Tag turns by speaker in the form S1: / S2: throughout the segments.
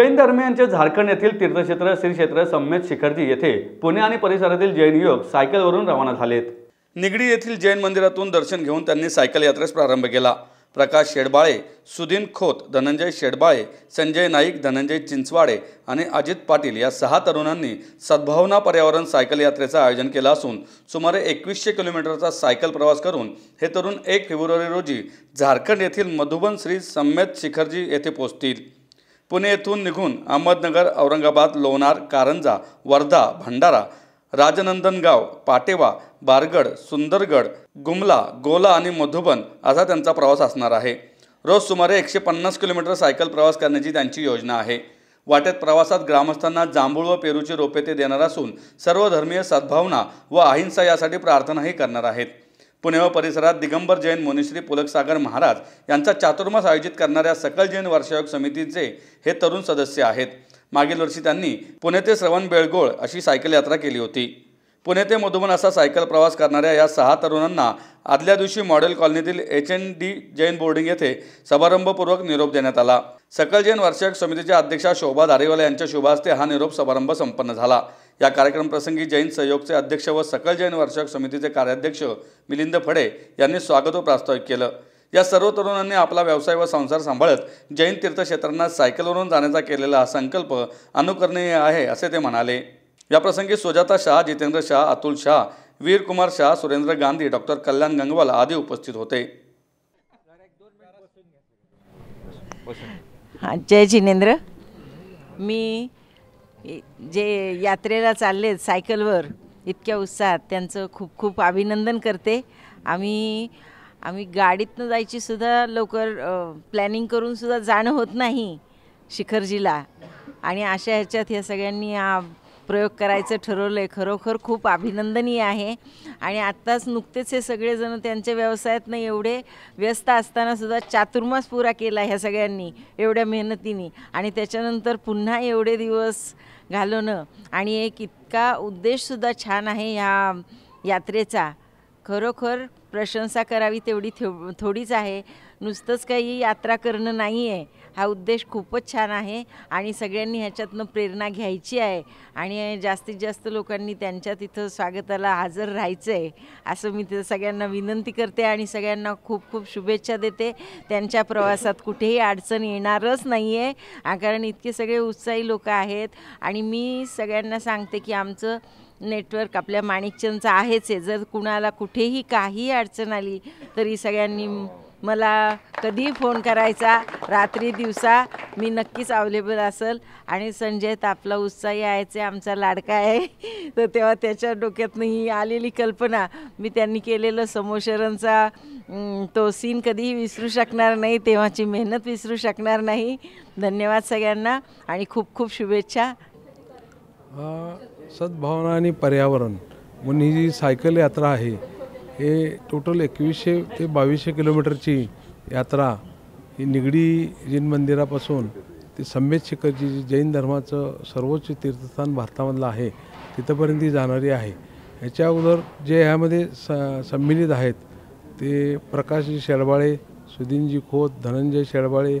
S1: जैन धर्मियांचे झारखंड येथील तीर्थक्षेत्र श्री क्षेत्र शिखरजी येथे पुणे आणि परिसरातील जैन युवक सायकलवरून रवाना झालेत. निगडी येथील जैन मंदिरातून दर्शन घेऊन त्यांनी सायकल यात्रेस प्रारंभ केला. प्रकाश शेडबाळे सुदीन खोत धनंजय शेडबाळे संजय नाईक धनंजय चिंचवाडे आणि अजित पाटील या सहा तरुणांनी सद्भावना पर्यावरण सायकल यात्रेचं आयोजन केलं असून सुमारे एकवीसशे किलोमीटरचा सायकल प्रवास करून हे तरुण एक फेब्रुवारी रोजी झारखंड येथील मधुबन श्री सम्मेत शिखरजी येथे पोहोचतील. पुणे येथून निघून अहमदनगर औरंगाबाद लोणार कारंजा वर्धा भंडारा राजनंदनगाव पाटेवा बारगड सुंदरगड गुमला गोला आणि मधुबन असा त्यांचा प्रवास असणार आहे. रोज सुमारे एकशे पन्नास किलोमीटर सायकल प्रवास करण्याची त्यांची योजना आहे. वाटेत प्रवासात ग्रामस्थांना जांभूळ व पेरूची रोपे ते देणार असून सर्व धर्मीय सद्भावना व अहिंसा यासाठी प्रार्थनाही करणार आहेत. पुणे व परिसरात दिगंबर जैन मुनिश्री पुलकसागर महाराज यांचा चातुर्मास आयोजित करणाऱ्या सकल जैन वर्षायोग समितीचे हे तरुण सदस्य आहेत. मागील वर्षी त्यांनी पुणे ते श्रवण बेळगोळ अशी सायकल यात्रा केली होती. पुणे ते मधुबन असा सायकल प्रवास करणाऱ्या या सहा तरुणांना आदल्या दिवशी model कॉलनीतील H N D Jain boarding येथे समारंभपूर्वक निरोप देण्यात आला. सकल जैन वर्षायोग समितीच्या अध्यक्षा शोभा धारेवाला यांच्या शुभास्ते हा निरोप समारंभ संपन्न झाला. या कार्यक्रमप्रसंगी जैन सहयोगचे अध्यक्ष व सकल जैन वर्षक समितीचे कार्याध्यक्ष मिलिंद फडे यांनी स्वागत व प्रास्ताविक केलं. या सर्व तरुणांनी आपला व्यवसाय व संसार सांभाळत जैन तीर्थक्षेत्रांना सायकलवरून जाण्याचा केलेला हा संकल्प अनुकरणीय आहे असे ते म्हणाले. याप्रसंगी सुजाता शाह जितेंद्र शाह अतुल शाह वीर कुमार सुरेंद्र गांधी डॉक्टर कल्याण गंगवाल आदी उपस्थित होते.
S2: जय जिनेंद्र. मी जे यात्रेला चालले सायकलवर इतक्या उत्साहात त्यांचं खूप खूप अभिनंदन करते. आम्ही आम्ही गाडीतनं जायची सुद्धा लवकर प्लॅनिंग करून सुद्धा जाणं होत नाही शिखरजीला. आणि अशा ह्याच्यात ह्या सगळ्यांनी प्रयोग करायचं ठरवलं आहे खरोखर खूप अभिनंदनीय आहे. आणि आत्ताच नुकतेच हे सगळेजण त्यांच्या व्यवसायातनं एवढे व्यस्त असतानासुद्धा चातुर्मास पुरा केला ह्या सगळ्यांनी एवढ्या मेहनतीने. आणि त्याच्यानंतर पुन्हा एवढे दिवस घालवणं. आणि एक इतका उद्देशसुद्धा छान आहे ह्या यात्रेचा. खरोखर प्रशंसा करावी तेवढी थो थोडीच आहे. नुसतंच काही यात्रा करणं नाही आहे हा उद्देश खूपच छान आहे आणि सगळ्यांनी ह्याच्यातनं प्रेरणा घ्यायची आहे. आणि जास्तीत जास्त लोकांनी त्यांच्या तिथं स्वागताला हजर राहायचं आहे असं मी तिथं सगळ्यांना विनंती करते आणि सगळ्यांना खूप खूप शुभेच्छा देते. त्यांच्या प्रवासात कुठेही अडचण येणारच नाही आहे कारण इतके सगळे उत्साही लोक आहेत आणि मी सगळ्यांना सांगते की आमचं नेटवर्क आपल्या माणिकचंदचं आहेच आहे. जर कुणाला कुठेही काही अडचण आली तरी सगळ्यांनी मला कधीही फोन करायचा? रात्री दिवसा मी नक्कीच अवेलेबल असेल. आणि संजय तापला उत्साही यायचे आमचा लाडका आहे. तर तेव्हा त्याच्या डोक्यातनं ही आलेली कल्पना मी त्यांनी केलेलं समोशरणचा तो सीन कधीही विसरू शकणार नाही. तेव्हाची मेहनत विसरू शकणार नाही. धन्यवाद सगळ्यांना आणि खूप खूप शुभेच्छा.
S3: सद्भावना आणि पर्यावरण. म्हणून ही जी सायकल यात्रा आहे. हे टोटल एकवीसशे ते बावीसशे किलोमीटरची यात्रा ही निगडी जैन मंदिरापासून ते संमेद शिखरची जी जैन धर्माचं सर्वोच्च तीर्थस्थान भारतामधलं आहे तिथंपर्यंत ती जाणारी आहे. ह्याच्या अगोदर जे ह्यामध्ये स सम्मिलित आहेत ते प्रकाशजी शेळबाळे सुदीनजी खोत धनंजय शेळबाळे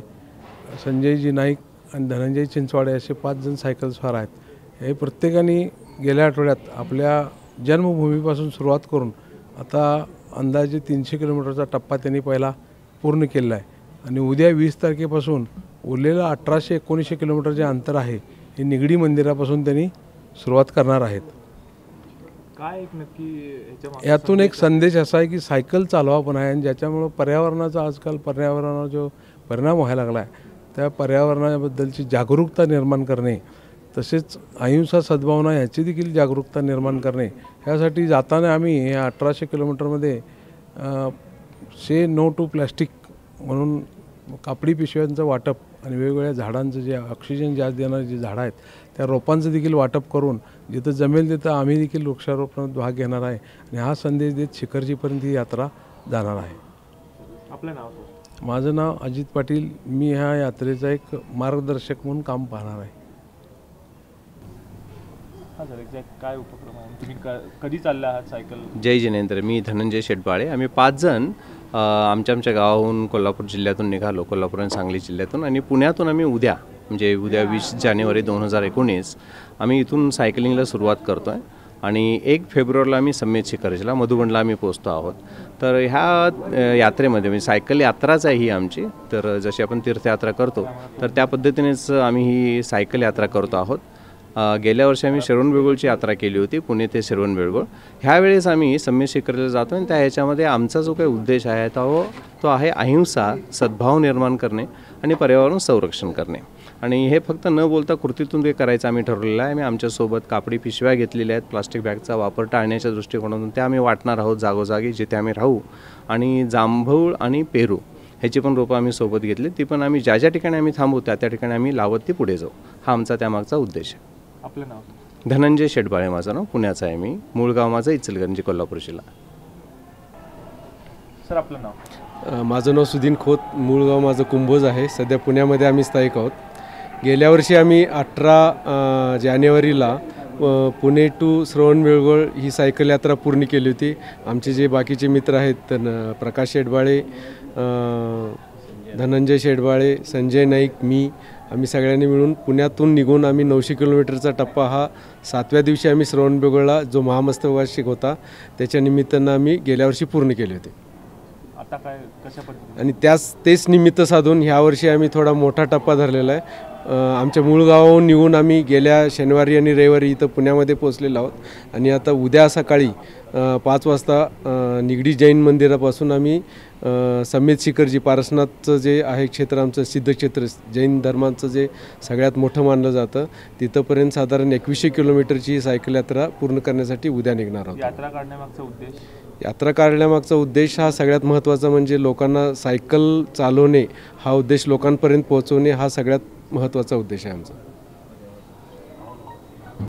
S3: संजयजी नाईक आणि धनंजय चिंचवाडे असे पाच जण सायकल स्वार आहेत. हे प्रत्येकाने गेल्या आठवड्यात आपल्या जन्मभूमीपासून सुरुवात करून आता अंदाजे तीनशे किलोमीटरचा टप्पा त्यांनी पहिला पूर्ण केलेला आहे. आणि उद्या वीस तारखेपासून उरलेलं अठराशे एकोणीसशे किलोमीटर जे अंतर आहे हे निगडी मंदिरापासून त्यांनी सुरुवात करणार आहेत.
S4: काय एक नक्की
S3: यातून एक संदेश असा आहे की सायकल चालवा पण आहे आणि ज्याच्यामुळं पर्यावरणाचा आजकाल पर्यावरणावर जो परिणाम व्हायला लागला आहे त्या पर्यावरणाबद्दलची जागरूकता निर्माण करणे तसेच अहिंसा सद्भावना ह्याची देखील जागरूकता निर्माण करणे ह्यासाठी जाताना आम्ही या अठराशे किलोमीटरमध्ये से नो टू प्लॅस्टिक म्हणून कापडी पिशव्यांचं वाटप आणि वेगवेगळ्या झाडांचं जे ऑक्सिजन जास्त देणारे जे झाडं आहेत त्या रोपांचं देखील वाटप करून जिथं जमेल तिथं आम्ही देखील वृक्षारोपणात भाग घेणार आहे आणि हा संदेश देत शिखरजीपर्यंत ही यात्रा जाणार आहे.
S4: आपलं नाव
S3: माझं नाव अजित पाटील. मी ह्या यात्रेचा एक मार्गदर्शक म्हणून काम पाहणार आहे.
S4: सर एक्झॅक्ट काय उपक्रम आहे? तुम्ही कधी चालले आहात सायकल
S5: जय जिनेंद्र मी धनंजय शेटबाळे आम्ही पाच जण आमच्या आमच्या गावाहून कोल्हापूर जिल्ह्यातून निघालो कोल्हापूर आणि सांगली जिल्ह्यातून आणि पुण्यातून आम्ही उद्या म्हणजे उद्या वीस जानेवारी दोन हजार एकोणीस आम्ही इथून सायकलिंगला सुरुवात करतो आहे आणि एक फेब्रुवारीला आम्ही सम्मेत शिखरजला मधुबनला आम्ही पोचतो आहोत. तर ह्या यात्रेमध्ये म्हणजे सायकल यात्राच आहे ही आमची. तर जशी आपण तीर्थयात्रा करतो तर त्या पद्धतीनेच आम्ही ही सायकल यात्रा करतो आहोत. गेल्या वर्षी आम्ही श्रवण बेळगोळची यात्रा केली होती पुणे ते श्रवण बेळगोळ. ह्यावेळेस आम्ही सम्य शिखरला जातो आणि त्या ह्याच्यामध्ये आमचा जो काही उद्देश आहे तो तो आहे अहिंसा सद्भाव निर्माण करणे आणि पर्यावरण संरक्षण करणे. आणि हे फक्त न बोलता कृतीतून ते करायचं आम्ही ठरवलेलं आहे आम्ही आमच्यासोबत कापडी पिशव्या घेतलेल्या आहेत प्लास्टिक बॅगचा वापर टाळण्याच्या दृष्टिकोनातून त्या आम्ही वाटणार आहोत जागोजागी जिथे आम्ही राहू. आणि जांभूळ आणि पेरू ह्याची पण रोपं आम्ही सोबत घेतली ती पण आम्ही ज्या ज्या ठिकाणी आम्ही थांबू त्या त्या ठिकाणी आम्ही लावत ती पुढे जाऊ. हा आमचा त्यामागचा उद्देश आहे.
S4: आपलं नाव
S5: धनंजय शेटबाळे माझं नाव पुण्याचं आहे मी. मूळ गाव माझं इचलगंजी कोल्हापूर जिल्हा
S4: सर आपलं नाव?
S6: माझं नाव सुधीन खोत मूळ गाव माझं कुंभोज आहे. सध्या पुण्यामध्ये आम्ही स्थायिक आहोत. गेल्या वर्षी आम्ही अठरा जानेवारीला पुणे टू श्रवण बेळगोळ ही सायकल यात्रा पूर्ण केली होती. आमचे जे बाकीचे मित्र आहेत तर न- प्रकाश शेटबाळे अ, धनंजय शेटबाळे संजय नाईक मी आम्ही सगळ्यांनी मिळून पुण्यातून निघून आम्ही नऊशे किलोमीटरचा टप्पा हा सातव्या दिवशी आम्ही श्रवण बेळगोळला जो महामस्तक वार्षिक होता. त्याच्या निमित्तानं आम्ही गेल्या वर्षी पूर्ण केले होते.
S4: आता काय कशा
S6: आणि त्याच तेच निमित्त साधून ह्या वर्षी आम्ही थोडा मोठा टप्पा धरलेला आहे. आमच्या मूळ गावाहून निघून आम्ही गेल्या शनिवारी आणि रविवारी इथं पुण्यामध्ये पोहोचलेलो आहोत. आणि आता उद्या सकाळी पाच वाजता निगडी जैन मंदिरापासून आम्ही समेत शिखरजी पारसनाथचं जे आहे क्षेत्र आमचं सिद्धक्षेत्र जैन धर्माचं जे सगळ्यात मोठं मानलं जातं तिथंपर्यंत साधारण एकवीसशे किलोमीटरची सायकल यात्रा पूर्ण करण्यासाठी उद्या निघणार आहोत.
S4: यात्रा काढण्यामागचा उद्देश?
S6: यात्रा काढण्यामागचा उद्देश हा सगळ्यात महत्त्वाचा म्हणजे लोकांना सायकल चालवणे हा उद्देश लोकांपर्यंत पोहोचवणे हा सगळ्यात महत्त्वाचा उद्देश आहे आमचा.